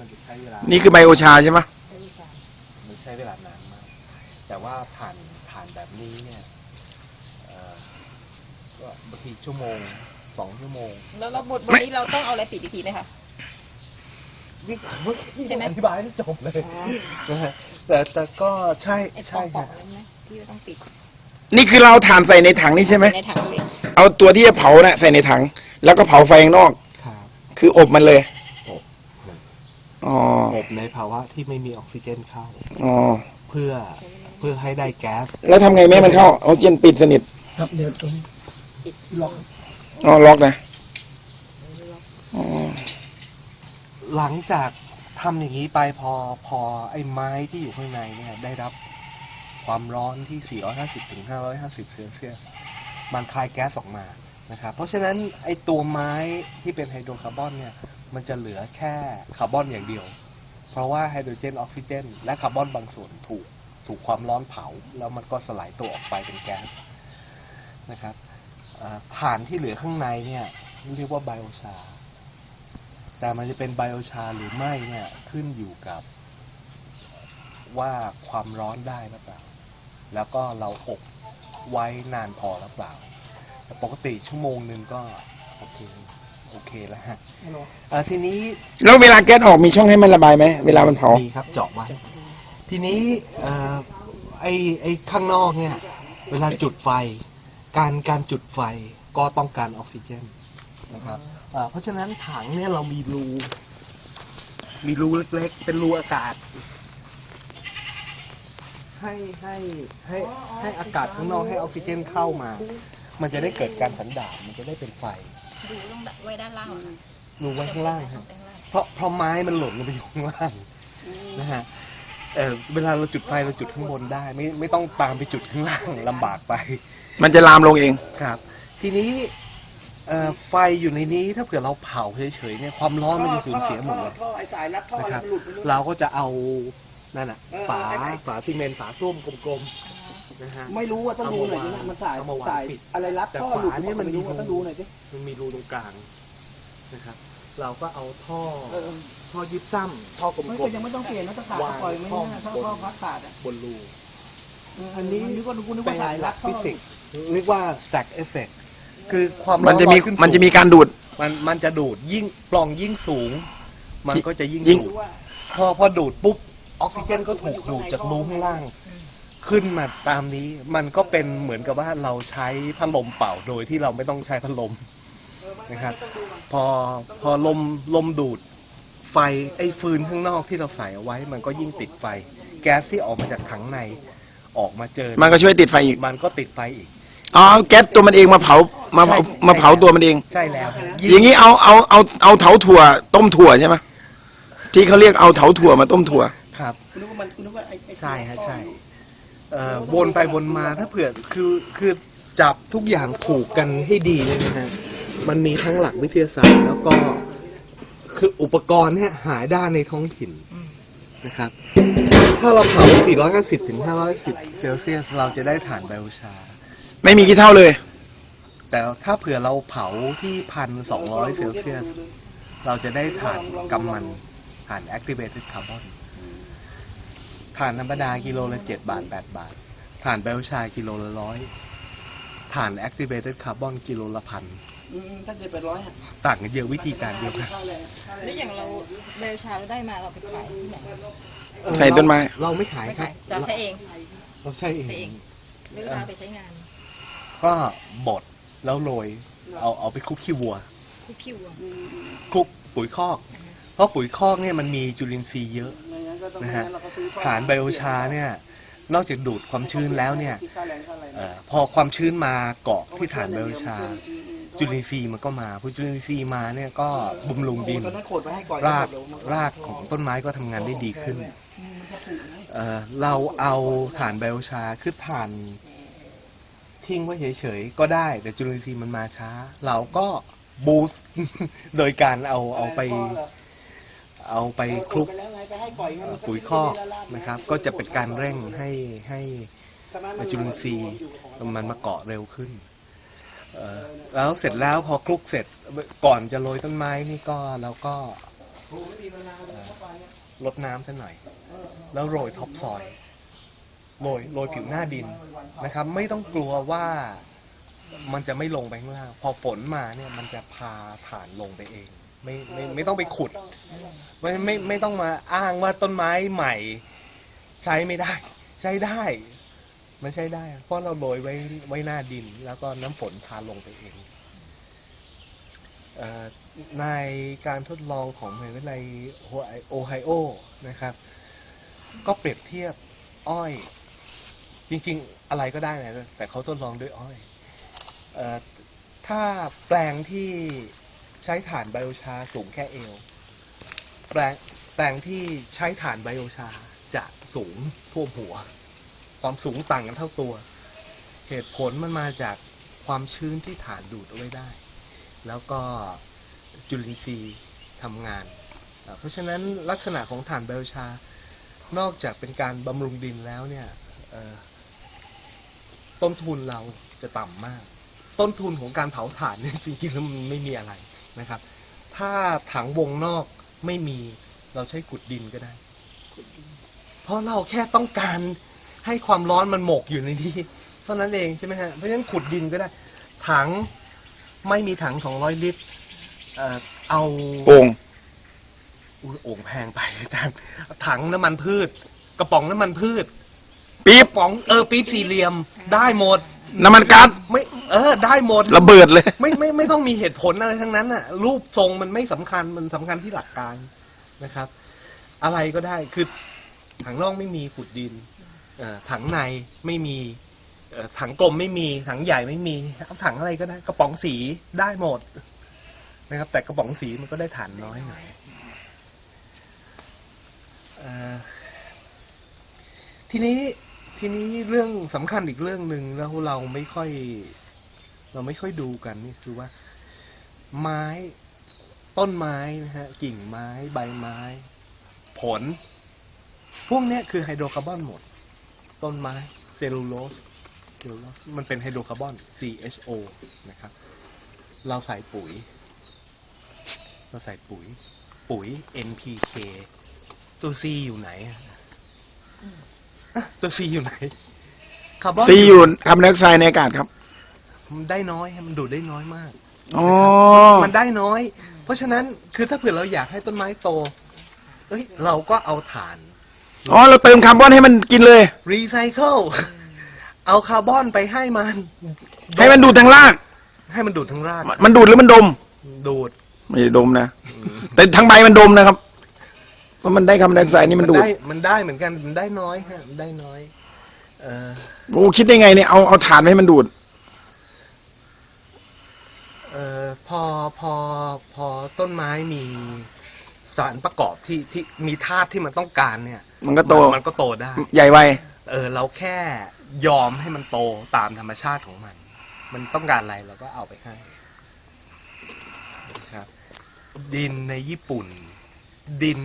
มันจะใช้เวลานี่คือไบโอชาใช่ไหมมันใช้เวลานานมาก แต่ว่าผ่านผ่านแบบนี้เนี่ยเอ่อก็บางทีชั่วโมงสองชั่วโมงแล้วเราบทวันนี้เราต้องเอาอะไรปิดอีกทีไหมคะ นี่ใช่ไหม อธิบายไม่จบเลยนะฮะแต่แต่ก็ใช่ไอ้ปอใช่งปอฮะงนั้นไหมที่ต้องปิดนี่คือเราเอาถ่านใส่ในถังนี่ใช่ไหมในถังเลยเอาตัวที่จะเผาน่ะใส่ในถัง แล้วก็เผาไฟข้างนอก ครับคืออบมันเลย อบอ๋ออบในภาวะที่ไม่มีออกซิเจนเข้า อ๋อ เพื่อเพื่อให้ได้แก๊ส แล้วทำไงไม่ให้มันเข้าเอาเจนปิดสนิท ครับเดี๋ยวตรงนี้ล็อกอ๋อ ล็อกนะ อ๋อ หลังจากทำอย่างนี้ไปพอพอไอ้ไม้ที่อยู่ข้างในเนี่ยได้รับความร้อนที่ 450ถึง550 เซลเซียส มันคายแก๊สออกมา นะครับเพราะฉะนั้นไอตัวไม้ที่เป็นไฮโดรคาร์บอนเนี่ยมันจะเหลือแค่คาร์บอนอย่างเดียว เพราะว่าไฮโดรเจนออกซิเจนและคาร์บอนบางส่วนถูกถูกความร้อนเผา แล้วมันก็สลายตัวออกไปเป็นแก๊สนะครับเอ่อถ่านที่เหลือข้างในเนี่ยเรียกว่าไบโอชา แต่มันจะเป็นไบโอชาหรือไม่เนี่ยขึ้นอยู่กับว่าความร้อนได้หรือเปล่า แล้วก็เราอบไว้นานพอหรือเปล่า แต่ปกติชั่วโมงหนึ่งก็โอเคโอเคแล้วฮะเอ่อทีนี้แล้วเวลาแก๊สออกมีช่องให้มันระบายไหมเวลามันเผา มีครับเจาะไว้ทีนี้เอ่อไอไอข้างนอกเนี่ย เวลาจุดไฟ การการจุดไฟก็ต้องการออกซิเจนนะครับเอ่อเพราะฉะนั้นถังเนี่ยเรามีรู มีรูเล็กๆ เป็นรูอากาศ ให้ให้ให้ให้อากาศข้างนอกให้ออกซิเจนเข้ามา มันจะได้เกิดการสันดาบมันจะได้เป็นไฟดูต้องไว้ด้านล่างเหรอคะรูไว้ข้างล่างครับด้านล่างเพราะเพราะไม้มันหล่นลงไปอยู่ข้างล่างนะฮะเออเวลาเราจุดไฟเราจุดข้างบนได้ ไม่ไม่ต้องตามไปจุดข้างล่างลำบากไป มันจะลามลงเองครับ ทีนี้เอ่อไฟอยู่ในนี้ถ้าเผื่อเราเผาเฉยๆเนี่ยความร้อนมันจะสูญเสียหมดเลยท่อไอ้สายรัดท่อนะอะไรครับมันหลุดไปด้วยเราก็จะเอานั่นอะเออฝาไอ้ไอ้ฝาซีเมนต์ฝาส้วมกลมๆ นะฮะ ไม่รู้ว่าต้องดูหน่อยเอาดิมาวางมันสายเอามาวางสายปิดอะไรรัดแต่ท่อหลุดขวาเนี่ยมัน ไม่รู้มีว่าต้องดูหน่อยดิมันมีรูตรงกลางนะครับ เราก็เอาท่อเออท่อยิบซ้ำท่อกลไม่มก็ยังไม่ต้องเปลี่ยนนะถ้าขาดก็ปล่อยไม่วางน่าถ้าท่อท่อพักขาดอะๆบนรูอันนี้นึกว่ากูนึกเป็ว่านสายหรัลัดกท่อฟิสิกส์เรียกว่า stack effect คือความมันจะมีร้อลอยขึ้มันจะมีสูงการดูด มันมันจะดูดยิ่งปล่องยิ่งสูง มันก็จะยิ่งยิ่ง ดูดพอพอดูดปุ๊บออกซิเจนก็ถูกดูดจากรูข้างล่าง ขึ้นมาตามนี้ มันก็เป็นเหมือนกับว่าเราใช้พัดลมเป่าโดยที่เราไม่ต้องใช้พัดลมนะครับ พอพอลมลมดูดไฟไอ้ฟืนข้างนอกที่เราใส่เอาไว้ มันก็ยิ่งติดไฟ แก๊สที่ออกมาจากถังในออกมาเจอ มันก็ช่วยติดไฟอีก มันก็ติดไฟอีกอ๋อแก๊สตัวมันเองมาเผามาเผาใช่มาเผาตัวมันเอง ใช่แล้วอย่างนี้เอาเอาเอาเอาเถาถั่วต้มถั่วใช่ไหมที่เขาเรียกเอาเถาถั่วมาต้มถั่วครับกูนึกว่ามันกูนึกว่าไอ้ไอ้ใช่ฮะใช่ เอ่อวนไปวนมาถ้าเผื่อคือคือจับทุกอย่างผูกกันให้ดีเลยนะฮะมันมีทั้งหลักวิทยาศาสตร์แล้วก็คืออุปกรณ์เนี่ยหายได้ในท้องถิ่นนะครับ ถ้าเราเผา 450 ถึง 510 เซลเซียส เราจะได้ถ่านไบโอชา ไม่มีกี่เท่าเลย แต่ถ้าเผื่อเราเผาที่พันสองร้อยเซลเซียส เราจะได้ถ่านกำมันถ่าน activated carbon ถ่านธรรมดากิโลละเจ็ดบาทแปดบาท ถ่านไบโอชากิโลละร้อยถ่าน activated carbon กิโลละพันอืมถ้าเกิดไปร้อยอะต่างกันเยอะวิธีการเดียวกัน ค่าแรงค่าแรแล้วงอย่างเราเบลชาเราได้มาเราไปขายที่ไหนใส่ต้นไม้ เราไม่ขายไม่ครัขาบยจะใช้เอง เราใช้เอใช้เองงเวลาไปใช้งานก็บดแล้วโรย เอาเอาไปคลุกขี้วัวคู่ผิวอะ คลุกปุ๋ยคอก เพราะปุ๋ยคอกเนี่ยมันมีจุลินทรีย์เยอะไม่งั้ นก็ต้องนะไม่ฮะงั้นเราก็ซื้อท่อฐานไบโอชาเนี่ยนอกจากดูดความชื้นแล้วเนี่ยคิดค่าแรงค่าอะไรเออพอความชื้นมาเกาะที่ฐานไบโอชา จุลินทรีย์มันก็มาพอจุลินทรีย์มาเนี่ยก็บำรุงดิน ตอนนั้นโขดไปให้ก่อนรากรากของต้นไม้ก็ทำงานได้ดีขึ้นเอ่อเราเอาถ่านไบโอชาคือถ่านทิ้งไว้เฉยๆ ก็ได้ แต่จุลินทรีย์มันมาช้า เราก็บูสต์ โดยการเอาเอาไปเอาไป คลุกไปแล้วไปให้ก่อยงั้นเอ่อมันปุ๋ยคอกนะครับ ก็จะเป็นการเร่งให้ให้จุลินทรีย์มันมาเกาะเร็วขึ้นแล้วเสร็จแล้วพอคลุกเสร็จก่อนจะโรยต้นไม้นี่ก็เราก็ลดน้ำสักหน่อย แล้วโรยท็อปซอยโรยโรยผิวหน้าดินนะครับ ไม่ต้องกลัวว่ามันจะไม่ลงไปข้างล่าง พอฝนมาเนี่ยมันจะพาฐานลงไปเอง ไม่ไม่ไม่ต้องไปขุด ไม่ไม่ไม่ต้องมาอ้างว่าต้นไม้ใหม่ ใช้ไม่ได้ ใช้ได้ มันใช้ได้ เพราะเราโรยไว้ไว้หน้าดิน แล้วก็น้ำฝนพาลงไปเองเอในการทดลองของมหาวิทยาลัยโอไฮโอนะครับ ก็เปรียบเทียบอ้อย จริงๆ อะไรก็ได้นะแต่เขาทดลองด้วยอ้อยเอถ้าแปลงที่ ใช้ถ่านไบโอชาสูงแค่เอว แปลงแปลงที่ใช้ถ่านไบโอชาจะสูงท่วมหัว ความสูงต่างกันเท่าตัว เหตุผลมันมาจากความชื้นที่ฐานดูดเอาไว้ได้ แล้วก็จุลินทรีย์ทำงาน เพราะฉะนั้นลักษณะของถ่านไบโอชา นอกจากเป็นการบำรุงดินแล้วเนี่ยต้นทุนเราจะต่ำมาก ต้นทุนของการเผาถ่านเนี่ยจริงๆแล้วมันไม่มีอะไร นะครับ ถ้าถังวงนอกไม่มีเราใช้กุดดินก็ได้ เพราะเราแค่ต้องการให้ความร้อนมันหมกอยู่ในนี้เท่านั้นเองใช่ไหมฮะเพราะฉะนั้นขุดดินก็ได้ ถังไม่มีถัง 200 ลิตร เอ่อเอาโอ่งอุ๊ยโอ่งแพงไปอาจารย์ถังน้ำมันพืช กระป๋องน้ำมันพืชปี๊กบระป๋องเออปี๊บสี่เหลี่ยมได้หมด น้ำมันก๊าซไม่เออได้หมดระเบิดเลย ไม่ไม่ไม่ต้องมีเหตุผลอะไรทั้งนั้นน่ะ รูปทรงมันไม่สำคัญมันสำคัญที่หลักการนะครับ อะไรก็ได้คือถังร่องไม่มีขุดดินเอ่อถังในไม่มีเอ่อถังกลมไม่มีถังใหญ่ไม่มีเอาถังอะไรก็ได้กระป๋องสีได้หมดนะครับ แต่กระป๋องสีมันก็ได้ฐานน้อยหน่อยเอ่อทีนี้ ทีนี้เรื่องสำคัญอีกเรื่องหนึ่งแล้วเราไม่ค่อย เราไม่ค่อยดูกันนี่คือว่า ไม้ต้นไม้นะฮะกิ่งไม้ใบไม้ ผล พวกเนี้ยคือไฮโดรคาร์บอนหมด ต้นไม้เซลลูโลสเซลลูโลสมันเป็นไฮโดรคาร์บอน CHO นะครับ เราใส่ปุ๋ย เราใส่ปุ๋ย ปุ๋ย NPK ตัว C อยู่ไหนอะ ตัว C อยู่ไหนคาร์บอนซีอยู่คาร์บอนไดออกไซด์ในอากาศครับ มันได้น้อยฮะมันดูดได้น้อยมาก อ๋อ มันได้น้อย เพราะฉะนั้นคือถ้าเผื่อเราอยากให้ต้นไม้โต เอ้ย เราก็เอาถ่าน อ๋อ เราเติมคาร์บอนให้มันกินเลย รีไซเคิล เอาคาร์บอนไปให้มัน ให้มันดูดทางราก ให้มันดูดทั้งรากมันดูดหรือมันดม ดูด ไม่ได้ดมนะ แต่ทางใบมันดมนะครับ เพราะมันได้คาร์บอนไดออกไซด์นี่มันดูดได้มันได้เหมือนกันมันได้น้อยฮะมันได้น้อย เออโอ้คิดได้ไงเนี่ยเอาเอาถ่านให้มันดูด เออพอพอพอต้นไม้มีสารประกอบที่ที่มีธาตุที่มันต้องการเนี่ยมันก็โต มันก็โตได้ ใหญ่ไวเออเราแค่ยอมให้มันโตตามธรรมชาติของมัน มันต้องการอะไรเราก็เอาไปให้นะครับ ดินในญี่ปุ่น ดิน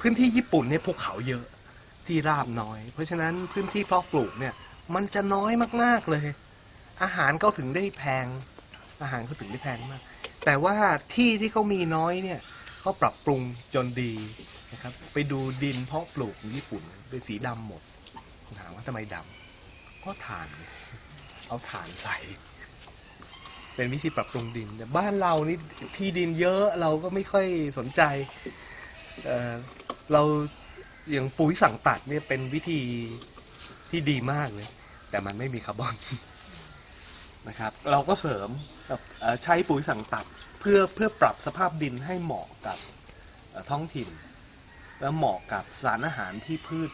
พื้นที่ญี่ปุ่นเนี่ยภูเขาเยอะที่ราบน้อย เพราะฉะนั้นพื้นที่เพาะปลูกเนี่ยมันจะน้อยมากๆเลย อาหารก็ถึงได้แพง อาหารก็ถึงได้แพงมาก แต่ว่าที่ที่เขามีน้อยเนี่ยเขาปรับปรุงจนดีนะครับ ไปดูดินเพาะปลูกของญี่ปุ่นเป็นสีดำหมดถามว่าทำไมดำเพราะถ่าน เอาถ่านใส่เป็นวิธีปรับปรุงดินแต่บ้านเรานี่ที่ดินเยอะเราก็ไม่ค่อยสนใจ เออเราอย่างปุ๋ยสั่งตัดเนี่ยเป็นวิธีที่ดีมากเลย แต่มันไม่มีคาร์บอนนะครับ เราก็เสริมกับเอ่อใช้ปุ๋ยสั่งตัดเพื่อเพื่อปรับสภาพดินให้เหมาะกับเอ่อท้องถิ่น แล้วเหมาะกับสารอาหารที่พืช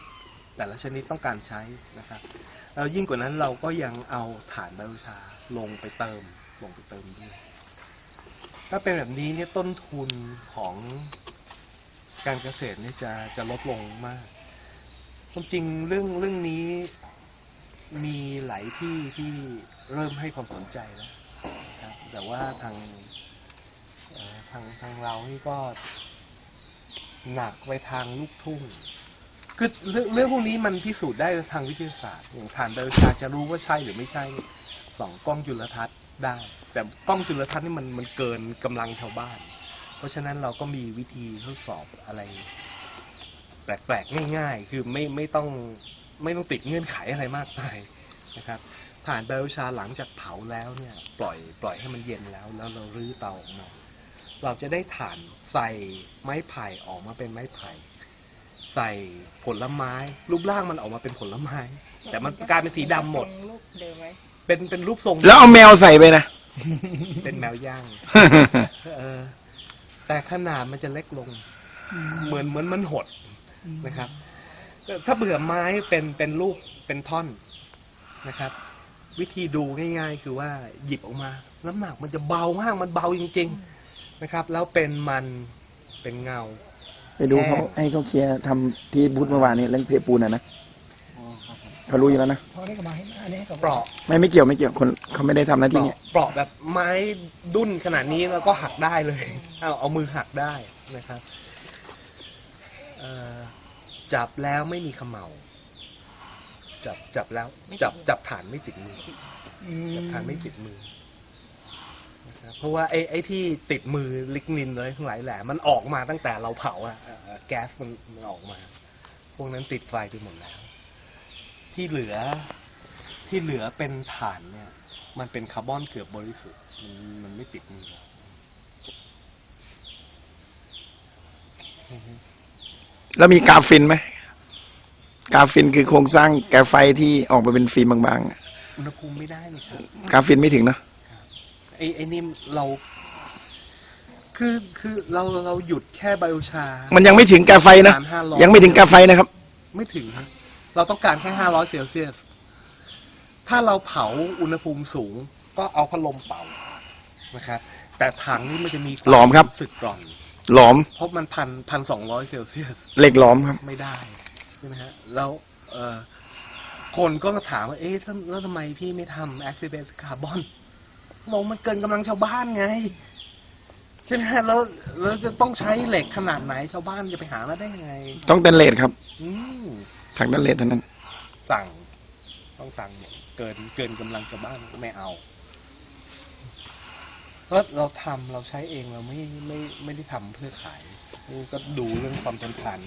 แต่ละชนิดต้องการใช้นะครับแล้วยิ่งกว่านั้นเราก็ยังเอาฐานไบโอชาลงไปเติมลงไปเติมด้วยถ้าเป็นแบบนี้เนี่ยต้นทุนของ การเกษตรนี่จะจะลดลงมากความจริงเรื่องเรื่องนี้มีหลายที่ที่เริ่มให้ความสนใจแล้วครับแต่ว่าทางทางทางเรานี่ก็หนักไปทางลูกทุ่งคือเรื่องเรื่องพวกนี้มันพิสูจน์ได้ทางวิทยาศาสตร์อย่างฐานไบโอชาจะรู้ว่าใช่หรือไม่ใช่สองกล้องจุลทรรศน์ได้ แต่กล้องจุลทรรศน์นี่มันมันเกินกำลังชาวบ้าน เพราะฉะนั้นเราก็มีวิธีทดสอบอะไร แปลกๆ ง่ายๆ คือไม่ไม่ต้องไม่ต้องติดเงื่อนไขอะไรมากมายนะครับ ผ่านไบโอชาหลังจากเผาแล้วเนี่ยปล่อยปล่อยให้มันเย็นแล้วแล้วเรารื้อเตาออกมาเราจะได้ถ่านใส่ไม้ไผ่ออกมาเป็นไม้ไผ่ ใส่ผลไม้ รูปร่างมันออกมาเป็นผลไม้ แต่มันกลายเป็นสีดำหมดลูกเดิมไหมเป็นเป็นรูปทรงแล้วเอาแมวใส่ไปนะ เป็นแมวย่าง เออ แต่ขนาดมันจะเล็กลง เหมือนเหมือนมันหดนะครับ ถ้าเบื่อไม้เป็นเป็นรูปเป็นท่อนนะครับ วิธีดูง่าย ๆ คือว่าหยิบออกมา น้ำหนักมันจะเบามากมันเบาจริง ๆนะครับ แล้วเป็นมันเป็นเงา ไปดูเขาให้เขาเคลียร์ทำที่บูธเมื่อวานนี้เรื่องเทปูนอะนะ เขารู้อยู่แล้วนะพอนี้ก็มาให้อันนี้ให้กับเปราะไม่ไม่เกี่ยวไม่เกี่ยวคนเขาไม่ได้ทำหน้าเปที่ราะเนี้ยเปราะแบบไม้ดุ้นขนาดนี้แล้วก็หักได้เลยเอาเอามือหักได้นะครับเอ่อจับแล้วไม่มีเขมเหลาจับจับแล้ว จับจับฐานไม่ติดมืออจับฐานไม่ติดมือนะครับเพราะว่าไอ้ไอ้ที่ติดมือลิกนินเลยทั้งหลายแหละมันออกมาตั้งแต่เราเผาอะเอ่อแก๊สมันมันออกมา พวกนั้นติดไฟไปหมดแล้ว ที่เหลือที่เหลือเป็นฐานเนี่ย มันเป็นคาร์บอนเกือบบริสุทธิ์มันมันไม่ติดมือเราแล้วมีกราฟินไหมกราฟินคือโครงสร้างแกรไฟที่ออกมาเป็นฟิล์มบางๆอะอุณหภูมิไม่ได้นี่ครับกราฟินไม่ถึงนะไอ้ไอ้นี่เราคือคือเราเราหยุดแค่ไบโอชา มันยังไม่ถึงกาไฟนะประมาณ500ยังไม่ถึงกาไฟนะครับ ไม่ถึงครับ เราต้องการแค่ห้าร้อยเซลเซียส ถ้าเราเผาอุณหภูมิสูง ก็เอาพัดลมเป่านะครับ แต่ถังนี่มันจะมีวาหลอมครับ สึกกร่อน หลอม เพราะมันพันพันสองร้อยเซลเซียส เหล็กหลอมครับ ไม่ได้ใช่ไหมฮะ แล้วเออคนก็ถามว่า เอ๊ะแล้วแล้วทำไมพี่ไม่ทำ activate carbon บอกมันเกินกำลังชาวบ้านไง ใช่ไหมฮะแล้วแล้วจะต้องใช้เหล็กขนาดไหนชาวบ้านจะไปหามาได้ยังไง ต้องเตนเลสครับ อืม ถังด้านเลนเท่านั้น สั่งต้องสั่งเกินเกินกำลังชาวบ้านก็ไม่เอาเพราะเราทำเราใช้เองเราไม่ไม่ไม่ได้ทำเพื่อขายนี่ก็ดูเรื่องความทนทาน